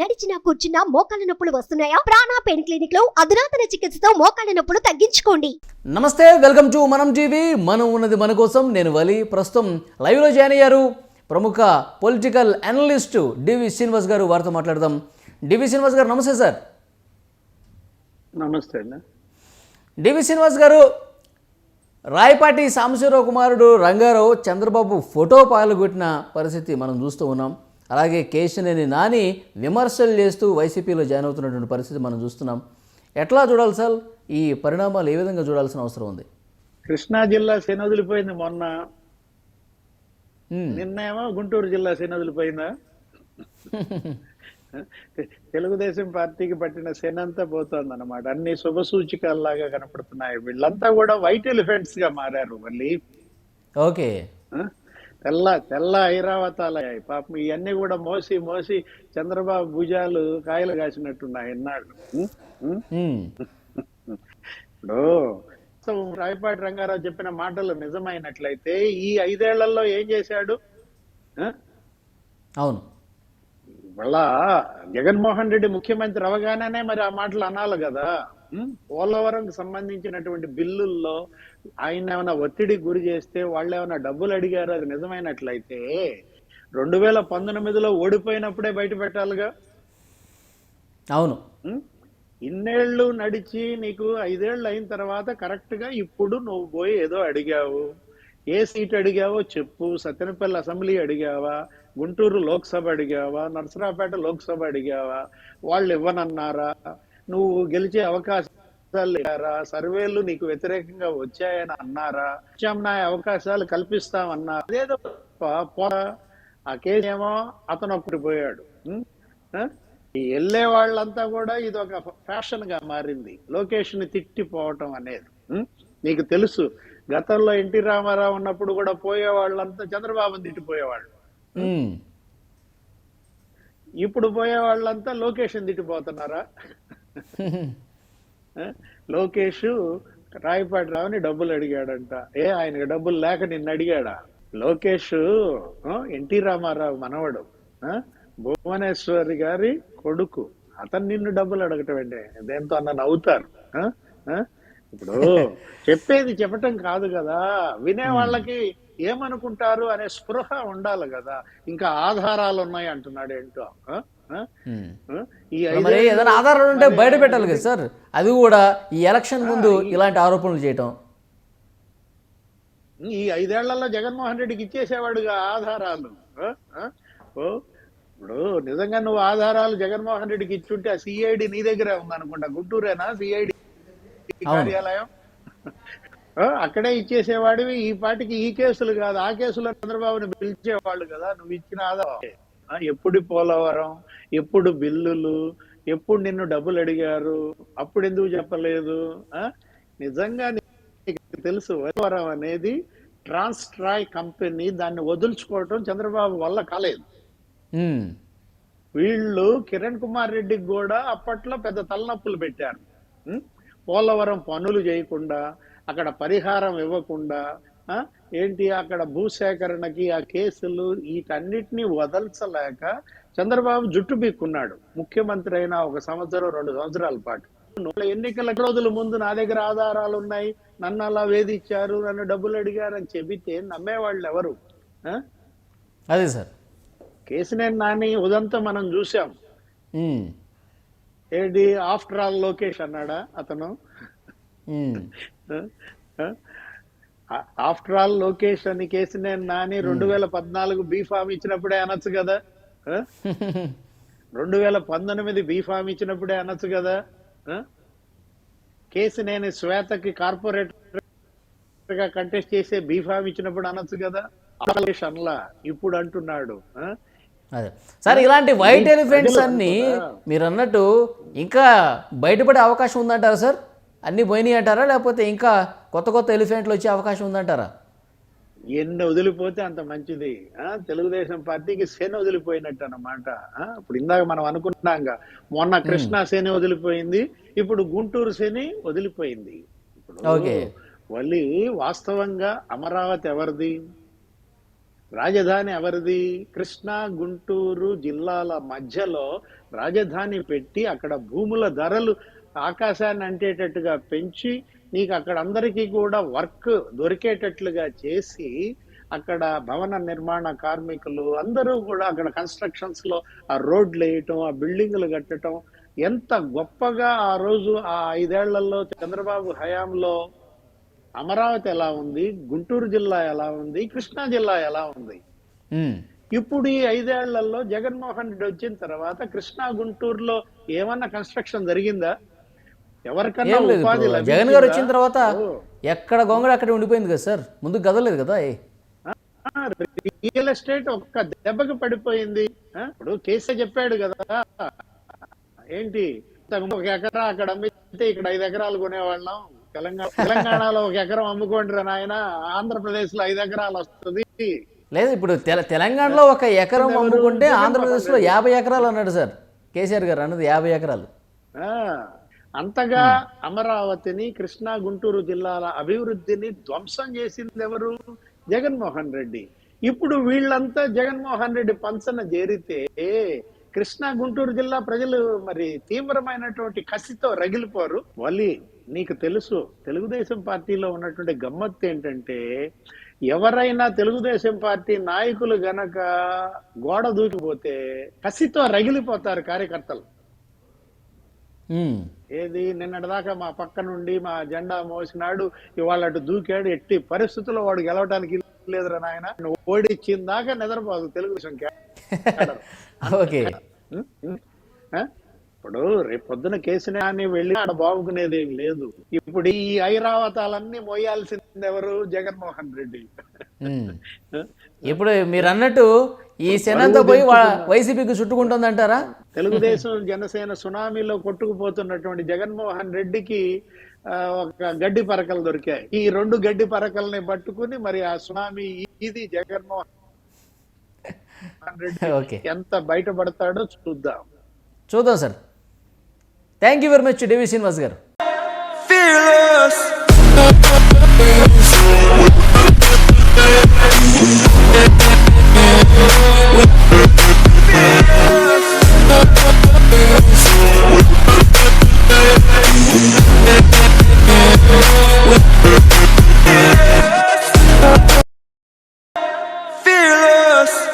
నడిచినా కూర్చున్నా మోకాళ్ళ నొప్పులు వస్తున్నాయా? ప్రాణా పెయిన్ క్లినిక్లో అధునాతన చికిత్సతో మోకాళ్ళ నొప్పులు తగ్గించుకోండి. నమస్తే వెల్కమ్ టు మనం టీవీ. మనం ఉన్నది మన కోసం. నేను వలి. ప్రస్తుతం లైవ్లో జాయిన్ అయ్యారు ప్రముఖ పొలిటికల్ అనలిస్టు డివి శ్రీనివాస్ గారు. వారితో మాట్లాడదాం. డివి శ్రీనివాస్ గారు నమస్తే సార్. నమస్తే అండి డివి శ్రీనివాస్ గారు రాయపాటి సాంబశివరావు కుమారుడు రంగారావు చంద్రబాబు ఫోటో పాల్గొట్టిన పరిస్థితి మనం చూస్తూ ఉన్నాం. అలాగే కేశినేని నాని విమర్శలు చేస్తూ వైసీపీలో జాయిన్ అవుతున్నటువంటి పరిస్థితి మనం చూస్తున్నాం. ఎట్లా చూడాలి సార్? ఈ పరిణామాలు ఏ విధంగా చూడాల్సిన అవసరం ఉంది? కృష్ణా జిల్లా వదిలిపోయింది మొన్న. నిన్నేమో గుంటూరు జిల్లా వదిలిపోయిందా తెలుగుదేశం పార్టీకి పట్టిన శని అంతా పోతోంది అనమాట అన్ని శుభ సూచికల్లాగా కనపడుతున్నాయి. వీళ్ళంతా కూడా వైట్ ఎలిఫెంట్స్గా మారారు మళ్ళీ. ఓకే? తెల్ల తెల్ల ఐరావతాలయ్యాయి పాపం ఇవన్నీ కూడా మోసి మోసి చంద్రబాబు భుజాలు కాయలు కాసినట్టున్నాయి ఎన్నాళ్ళు. ఇప్పుడు రాయపాటి రంగారావు చెప్పిన మాటలు నిజమైనట్లయితే ఈ ఐదేళ్ళలో ఏం చేశాడు? అవును. ఇవాళ జగన్మోహన్ రెడ్డి ముఖ్యమంత్రి అవగానే మరి ఆ మాటలు అనాలి కదా? పోలవరంకి సంబంధించినటువంటి బిల్లుల్లో ఆయన ఏమైనా ఒత్తిడికి గురి చేస్తే వాళ్ళు ఏమైనా డబ్బులు అడిగారు అది నిజమైనట్లయితే రెండు వేల పంతొమ్మిదిలో ఓడిపోయినప్పుడే బయట పెట్టాలిగా. అవును. ఉం? ఇన్నేళ్ళు నడిచి నీకు ఐదేళ్ళు అయిన తర్వాత కరెక్ట్గా ఇప్పుడు నువ్వు పోయి ఏదో అడిగావు. ఏ సీట్ అడిగావో చెప్పు. సత్యనపల్లి అసెంబ్లీ అడిగావా? గుంటూరు లోక్సభ అడిగావా? నర్సరాపేట లోక్సభ అడిగావా? వాళ్ళు ఇవ్వనన్నారా? నువ్వు గెలిచే అవకాశాలు ఇవ్వారా సర్వేలు నీకు వ్యతిరేకంగా వచ్చాయని అన్నారా? ప్రత్యామ్నాయ అవకాశాలు కల్పిస్తామన్నా అదేదో ఆ కేసు ఏమో అతను ఒకటి పోయాడు. వెళ్ళే వాళ్ళంతా కూడా ఇది ఒక ఫ్యాషన్గా మారింది. లోకేష్ని తిట్టిపోవటం అనేది. నీకు తెలుసు గతంలో ఎన్టీ రామారావు ఉన్నప్పుడు కూడా పోయే వాళ్ళంతా చంద్రబాబుని తిట్టిపోయేవాళ్ళు. ఇప్పుడు పోయే వాళ్ళంతా లోకేష్ తిట్టిపోతున్నారా? లోకేష్ రాయపాటి రావుని డబ్బులు అడిగాడంట. ఏ ఆయనకి డబ్బులు లేక నిన్ను అడిగాడా? లోకేష్ ఎన్టీ రామారావు మనవడు ఆ? భువనేశ్వరి గారి కొడుకు. అతను నిన్ను డబ్బులు అడగటం అండి దేంతో అన్న నవ్వుతారు? ఇప్పుడు చెప్పేది చెప్పటం కాదు కదా. వినే వాళ్ళకి ఏమనుకుంటారు అనే స్పృహ ఉండాలి కదా. ఇంకా ఆధారాలు ఉన్నాయి అంటున్నాడు ఏంటో. ఏదైనా ఆధారాలు ఉంటే బయట పెట్టాలి కదా సార్. అది కూడా ఈ ఎలక్షన్ ముందు ఇలాంటి ఆరోపణలు చేయటం. ఈ ఐదేళ్ళలో జగన్మోహన్ రెడ్డికి ఇచ్చేసేవాడుగా ఆధారాలు. ఇప్పుడు నిజంగా నువ్వు ఆధారాలు జగన్మోహన్ రెడ్డికి ఇచ్చుంటే ఆ సిఐడి నీ దగ్గరే ఉందనుకుంటా. గుంటూరేనా? సిఐడి కార్యాలయం? అక్కడే ఇచ్చేసేవాడివి. ఈ పాటికి ఈ కేసులు కాదు. ఆ కేసులో చంద్రబాబుని పిలిచేవాళ్ళు కదా. నువ్వు ఇచ్చిన ఆధారం. ఆ, ఎప్పుడు పోలవరం ఎప్పుడు బిల్లులు ఎప్పుడు నిన్ను డబ్బులు అడిగారు అప్పుడు ఎందుకు చెప్పలేదు? నిజంగా నీకు తెలుసు పోలవరం అనేది ట్రాన్స్ట్రాయ్ కంపెనీ. దాన్ని వదులుచుకోవటం చంద్రబాబు వల్ల కాలేదు. వీళ్ళు కిరణ్ కుమార్ రెడ్డికి కూడా అప్పట్లో పెద్ద తలనొప్పులు పెట్టారు? పోలవరం పనులు చేయకుండా అక్కడ పరిహారం ఇవ్వకుండా? ఏంటి అక్కడ భూసేకరణకి ఆ కేసులు వీటన్నిటిని వదల్చలేక చంద్రబాబు జుట్టు బీక్కున్నాడు. ముఖ్యమంత్రి అయిన ఒక సంవత్సరం రెండు సంవత్సరాల పాటు. ఎన్నికల రోజుల ముందు నా దగ్గర ఆధారాలు ఉన్నాయి నన్ను అలా వేధించారు నన్ను డబ్బులు అడిగారు అని చెబితే నమ్మేవాళ్ళు ఎవరు? అదే సార్. కేసినేని నాని ఉదంతా మనం చూసాం ఏంటి ఆఫ్టర్ ఆల్ లోకేష్ అన్నాడా అతను? ఆఫ్టర్ ఆల్ లోకేష్ అని కేసినేని నాని రెండు వేల పద్నాలుగు బీఫామ్ ఇచ్చినప్పుడే అనొచ్చు కదా? రెండు వేల పంతొమ్మిది బీఫామ్ ఇచ్చినప్పుడే అనొచ్చు కదా. ఆ? కేసినేని శ్వేతకి కార్పొరేటర్గా కంటెస్ట్ చేసే బీఫామ్ ఇచ్చినప్పుడు అనొచ్చు కదా. అనలా ఇప్పుడు అంటున్నాడు? అదే. సార్ ఇలాంటి వైట్ ఎలిఫెంట్స్ అన్ని? మీరు అన్నట్టు ఇంకా బయటపడే అవకాశం ఉందంటారా సార్? అన్నీ పోయినాయి అంటారా? లేకపోతే ఇంకా కొత్త కొత్త ఎలిఫెంట్లు వచ్చే అవకాశం ఉందంటారా? ఎన్ని వదిలిపోతే అంత మంచిది. తెలుగుదేశం పార్టీకి శని వదిలిపోయినట్టు అన్నమాట. ఇప్పుడు ఇందాక మనం అనుకున్నాంగా మొన్న కృష్ణా శని వదిలిపోయింది ఇప్పుడు గుంటూరు శని వదిలిపోయింది. వల్లి వాస్తవంగా అమరావతి ఎవరిది? రాజధాని ఎవరిది? కృష్ణా గుంటూరు జిల్లాల మధ్యలో రాజధాని పెట్టి అక్కడ భూముల ధరలు ఆకాశాన్ని అంటేటట్టుగా పెంచి నీకు అక్కడ అందరికీ కూడా వర్క్ దొరికేటట్లుగా చేసి అక్కడ భవన నిర్మాణ కార్మికులు అందరూ కూడా అక్కడ కన్స్ట్రక్షన్స్లో ఆ రోడ్లు వేయటం ఆ బిల్డింగులు కట్టడం ఎంత గొప్పగా ఆ రోజు ఆ ఐదేళ్ళలో చంద్రబాబు హయాంలో అమరావతి ఎలా ఉంది గుంటూరు జిల్లా ఎలా ఉంది కృష్ణా జిల్లా ఎలా ఉంది. ఇప్పుడు ఈ ఐదేళ్ళలో జగన్మోహన్ రెడ్డి వచ్చిన తర్వాత కృష్ణా గుంటూరులో ఏమన్నా కన్స్ట్రక్షన్ జరిగిందా ఎవరికన్నా ఉపాధి? జగన్ గారు వచ్చిన తర్వాత. ఎక్కడ గొంగళ అక్కడే ఉండిపోయింది కదా సార్? ముందుకు కదలేదు కదా రియల్ ఎస్టేట్ ఒక్క దెబ్బకి పడిపోయింది. ఇప్పుడు కేసీఆర్ చెప్పాడు కదా. ఏంటి? ఒక ఎకరా అక్కడ అమ్మితే ఇక్కడ ఐదు ఎకరాలు కొనేవాళ్ళం. తెలంగాణ తెలంగాణలో ఒక ఎకరం అమ్ముకోండి రా నాయన. ఆంధ్రప్రదేశ్లో ఐదు ఎకరాలు వస్తుంది. లేదు ఇప్పుడు తెల తెలంగాణలో ఒక ఎకరం అమ్ముకుంటే ఆంధ్రప్రదేశ్లో యాభై ఎకరాలు అన్నాడు సార్. కేసీఆర్ గారు అన్నది యాభై ఎకరాలు. ఆ అంతగా అమరావతిని కృష్ణా గుంటూరు జిల్లాల అభివృద్ధిని ధ్వంసం చేసింది ఎవరు? జగన్మోహన్ రెడ్డి. ఇప్పుడు వీళ్ళంతా జగన్మోహన్ రెడ్డి పంచన చేరితే కృష్ణా గుంటూరు జిల్లా ప్రజలు మరి తీవ్రమైనటువంటి కసితో రగిలిపోరు. వల్లి నీకు తెలుసు తెలుగుదేశం పార్టీలో ఉన్నటువంటి గమ్మత్తు ఏంటంటే ఎవరైనా తెలుగుదేశం పార్టీ నాయకులు గనక గోడ దూకిపోతే కసితో రగిలిపోతారు కార్యకర్తలు. ఏది నిన్నటిదాకా మా పక్క నుండి మా జెండా మోసినాడు ఇవాళ అటు దూకాడు ఎట్టి పరిస్థితుల్లో వాడు గెలవడానికి లేదురా నాయన ఓడిచ్చిన దాకా నిద్రపోదు తెలుగుదేశం. ఓకే? ఉం? ఆ? ఇప్పుడు రేపు పొద్దున కేసీఆర్ని వెళ్ళి ఆడ బాగుకునేది ఏం లేదు ఇప్పుడు ఈ ఐరావతాలన్నీ మోయాల్సింది ఎవరు జగన్మోహన్ రెడ్డి. ఇప్పుడు మీరు అన్నట్టు ఈ సెనంతా పోయి వైసీపీకి చుట్టుకుంటుంది అంటారా తెలుగుదేశం జనసేన సునామీలో కొట్టుకుపోతున్నటువంటి జగన్మోహన్ రెడ్డికి ఒక గడ్డి పరకలు దొరికాయి. ఈ రెండు గడ్డి పరకల్ని పట్టుకుని మరి ఆ సునామీ ఇది జగన్మోహన్ రెడ్డి ఓకే. ఎంత బయటపడతాడో చూద్దాం. చూద్దాం sir. Thank you very much DV Srinivas garu. Fearless.